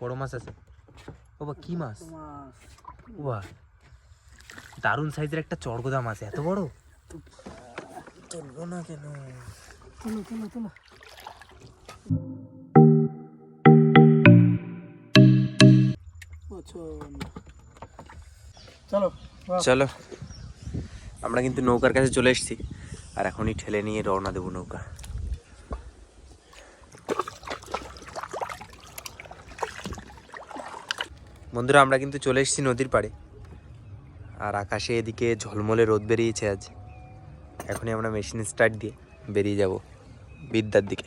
বড় মাছ আছে। বাবা কি মাছ? বাহ দারুণ সাইজের একটা চড়গোদা মাছ এত বড়? তুলবো না কেন? তুলো তুলো তুলো। চলো চলো আমরা কিন্তু নৌকার কাছে চলে এসেছি। আর এখনই ঠেলে নিয়ে রওনা দেবো নৌকা। বন্ধুরা, আমরা কিন্তু চলে এসেছি নদীর পাড়ে। আর আকাশে এদিকে ঝলমলে রোদ বেরিয়েছে আজ। এখনই আমরা মেশিন স্টার্ট দিয়ে বেরিয়ে যাব বিদ্যার দিকে।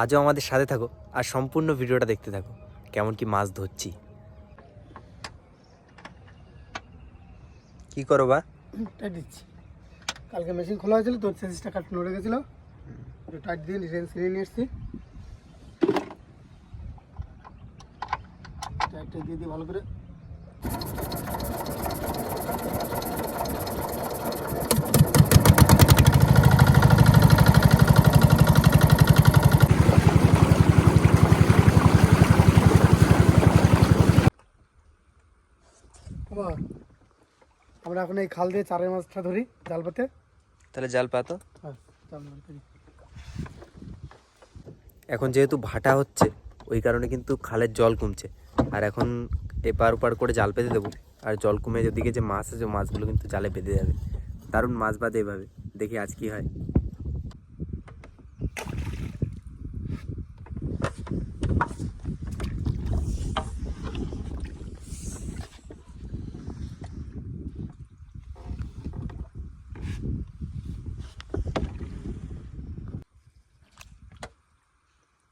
আজও আমাদের সাথে থাকো আর সম্পূর্ণ ভিডিওটা দেখতে থাকো, কেমন কি মাছ ধরছি। কি করো বা? দিচ্ছি। কালকে মেশিন খোলা হয়েছিল তোর সেন্সটা কাট নড়ে গেছিল। টাইট দিয়ে নিয়ে এসছি। টাইটটা দিয়ে দিয়ে ভালো করে। আমরা এখন এই খাল দিয়ে চারের মাছটা ধরি জাল পাতে তাহলে জাল পাতো হ্যাঁ। এখন যেহেতু ভাটা হচ্ছে ওই কারণে কিন্তু খালের জল কমছে। আর এখন এপার ওপার করে জাল পেতে দেবো। আর জল কমে ওদিকে যে মাছ আছে, মাছগুলো কিন্তু জালে পেতে যাবে। দারুণ মাছ বাঁধে এভাবে। দেখি আজ কি হয়।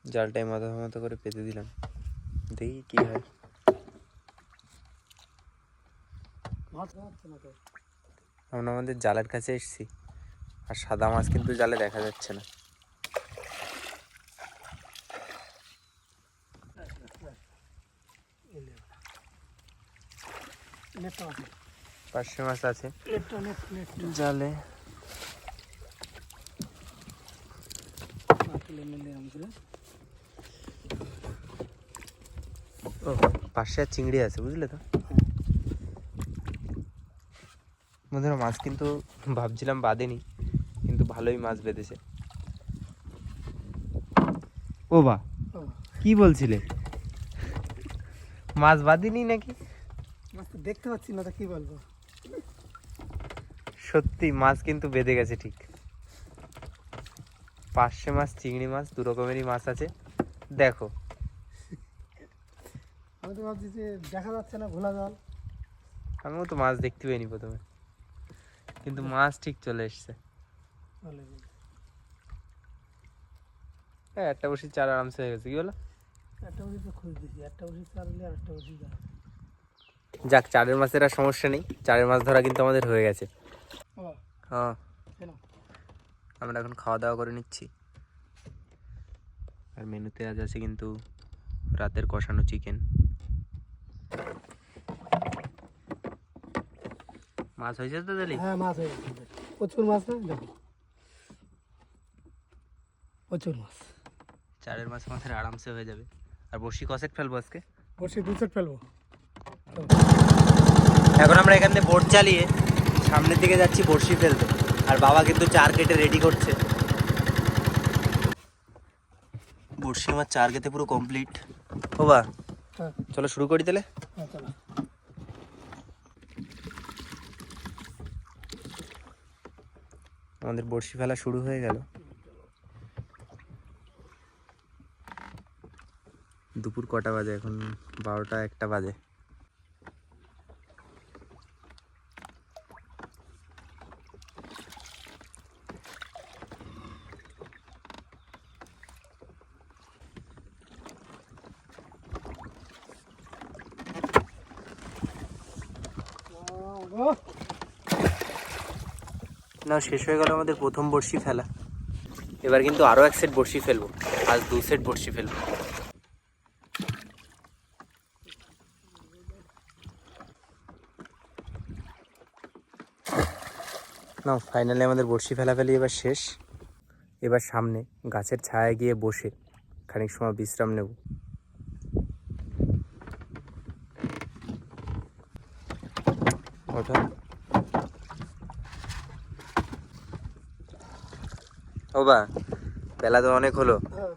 জালটাই মাথা মাথা করে পেতে দিলাম। দেখি কি হয়। আমরা আমাদের জালের কাছে এসেছি। আর সাদা মাছ কিন্তু জালে দেখা যাচ্ছে না। মাছ আছে। জালে নিলে আমরা ও পাশে আর চিংড়ি আছে বুঝলে তো? বন্ধুরা মাছ কিন্তু ভাবছিলাম বাঁধেনি কিন্তু ভালোই মাছ বেঁধেছে। ও বা ও, কি বলছিলে? মাছ বাঁধেনি নাকি? মাছ তো দেখতে পাচ্ছি না তো কি বলব? সত্যি মাছ কিন্তু বেঁধে গেছে ঠিক। পার্শে মাছ চিংড়ি মাছ দু রকমেরই মাছ আছে। দেখো আমি তো ভাবছি যে দেখা যাচ্ছে না ভোলা জল। আমিও তো মাছ দেখতে পাইনি প্রথমে। কিন্তু মাছ ঠিক চলে এসছে। হ্যাঁ একটা বসি চার আরামসে হয়ে গেছে কি বলো? একটা বসি তো খুঁজ দিছি একটা বসি চারলে আর একটা বসি যাক চারের মাছের আর সমস্যা নেই। চারের মাছ ধরা কিন্তু আমাদের হয়ে গেছে। হ্যাঁ। আমরা এখন খাওয়া দাওয়া করে নিচ্ছি। আর মেনুতে আজ আছে কিন্তু রাতের কষানো চিকেন মাছ হয়েছে তো তাহলে? হ্যাঁ মাছ হয়ে প্রচুর মাছ না? দেখো। প্রচুর মাছ। চারের মাছ আমাদের আরামসে হয়ে যাবে। আর বসি কষেক ফেলব আজকে? বসে দু সেট ফেলব। এখন আমরা এখান থেকে বোট চালিয়ে সামনের দিকে যাচ্ছি বড়শি ফেলতে। আর বাবা কিন্তু চার কেটে রেডি করছে। বড়শি আমার চার কেটে পুরো কমপ্লিট ও বা হ্যাঁ। চলো শুরু করি তাহলে হ্যাঁ চলো আমাদের বড়শি ফেলা শুরু হয়ে গেল। দুপুর কটা বাজে এখন? বারোটা একটা বাজে। ও না, শেষ হয়ে গেল আমাদের প্রথম বর্ষি ফেলা। এবার কিন্তু আরও এক সেট বর্ষি ফেলব। আজ দু সেট বর্ষি ফেলব। না ফাইনালি আমাদের বর্ষি ফেলাফেলি এবার শেষ। এবার সামনে গাছের ছায়ায় গিয়ে বসে খানিক সময় বিশ্রাম নেব। হঠাৎ ও বা বেলা তো অনেক হলো। হ্যাঁ।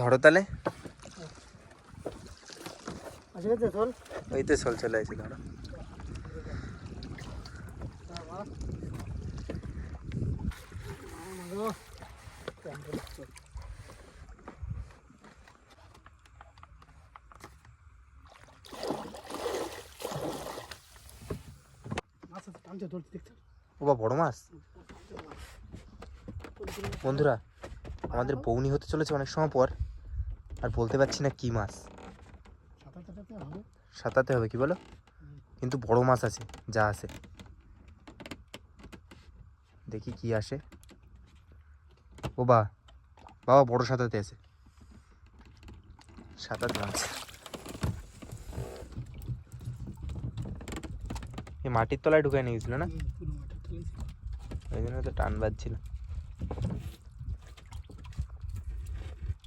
ধরো তাহলে। আসে চল। ওই তো চল চলে আছে ধরো ও বা বড় মাছ? বন্ধুরা আমাদের বৌনি হতে চলেছে অনেক সময় পর আর বলতে পারছি না কি মাছ। সাঁতাতে হবে কি বলো? কিন্তু বড় মাছ আছে যা আছে। দেখি কি আসে। ও বা বাবা বড় সাঁতাতে আছে। সাঁতার মাছ এই মাটির তলায় ঢুকায় নিয়ে গেছিল না ওই জন্য তো টান বাজছিল।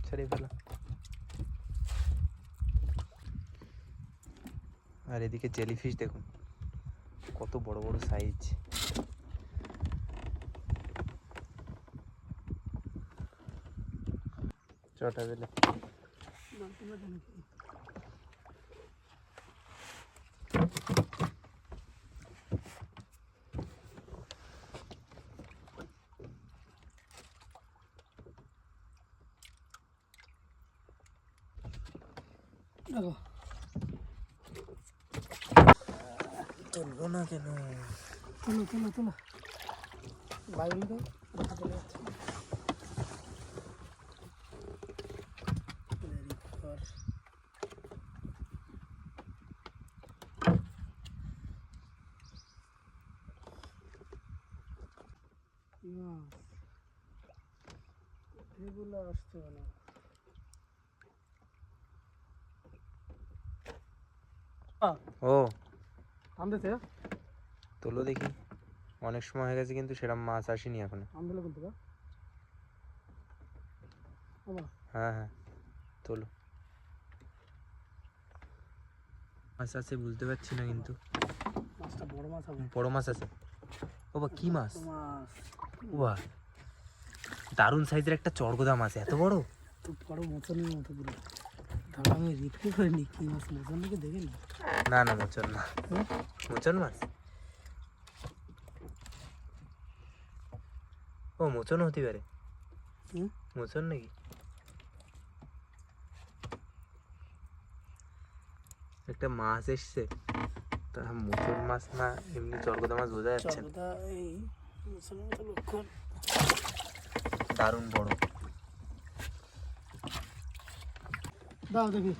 ছাড়িয়ে ফেলো। আর এদিকে জেলিফিশ দেখুন কত বড় বড় সাইজ চটা দিলে দেখো তুলবো না কেন চলো চলো চলো বাইরে তো দেখা চলে যাচ্ছে Very good. মাছ। এগুলো আসতে না ও টানতেছে তোলো দেখি। অনেক সময় হয়ে গেছে কিন্তু সেরকম মাছ আসেনি এখনও। টানদিলে কিন্তু হ্যাঁ? হ্যাঁ তোলো। মাছ আছে বুঝতে পারছি না কিন্তু। মাছটা বড় মাছ হবে। বড় মাছ আছে। ও বা কি মাছ? ও দারুণ সাইজের একটা চড়গোদা মাছ এত বড়? বড় মোচনের মতো পুরো। আমি রিপ্লে করিনি কি মাছ মোচন নাকি দেখে নি না না মোচন না? মোচন মাছ? ও মোচন হতে পারে? মোচন নাকি? একটা মাছ এসছে। তা মোচন মাছ না এমনি চরগোদা মাছ বোঝা যাচ্ছে দারুণ বড়। দাও দেখি।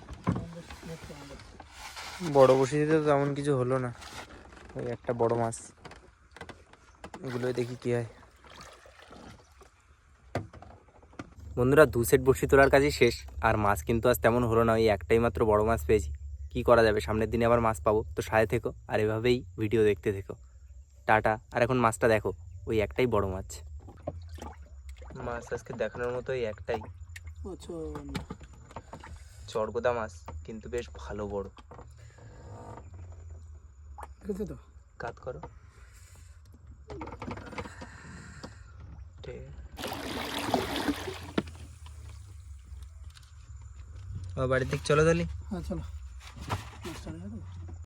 বড় বসিতে তো তেমন কিছু হলো না। ওই একটা বড় মাছ। এগুলোই দেখি কি হয়। বন্ধুরা দু সেট বসি তোলার কাজই শেষ। আর মাছ কিন্তু আজ তেমন হলো না ওই একটাই মাত্র বড় মাছ পেয়েছি। কি করা যাবে? সামনের দিনে আবার মাছ পাবো। তো সাথে থেকো আর এভাবেই ভিডিও দেখতে থেকো। টাটা। আর এখন মাছটা দেখো ওই একটাই বড় মাছ। মাছ আজকে দেখানোর মতো ওই একটাই। চড়গোদা মাছ কিন্তু বেশ ভালো বড়। দেখেছ তো? কাত করো। বাড়ির দিক চলো তাহলে। হ্যাঁ চলো।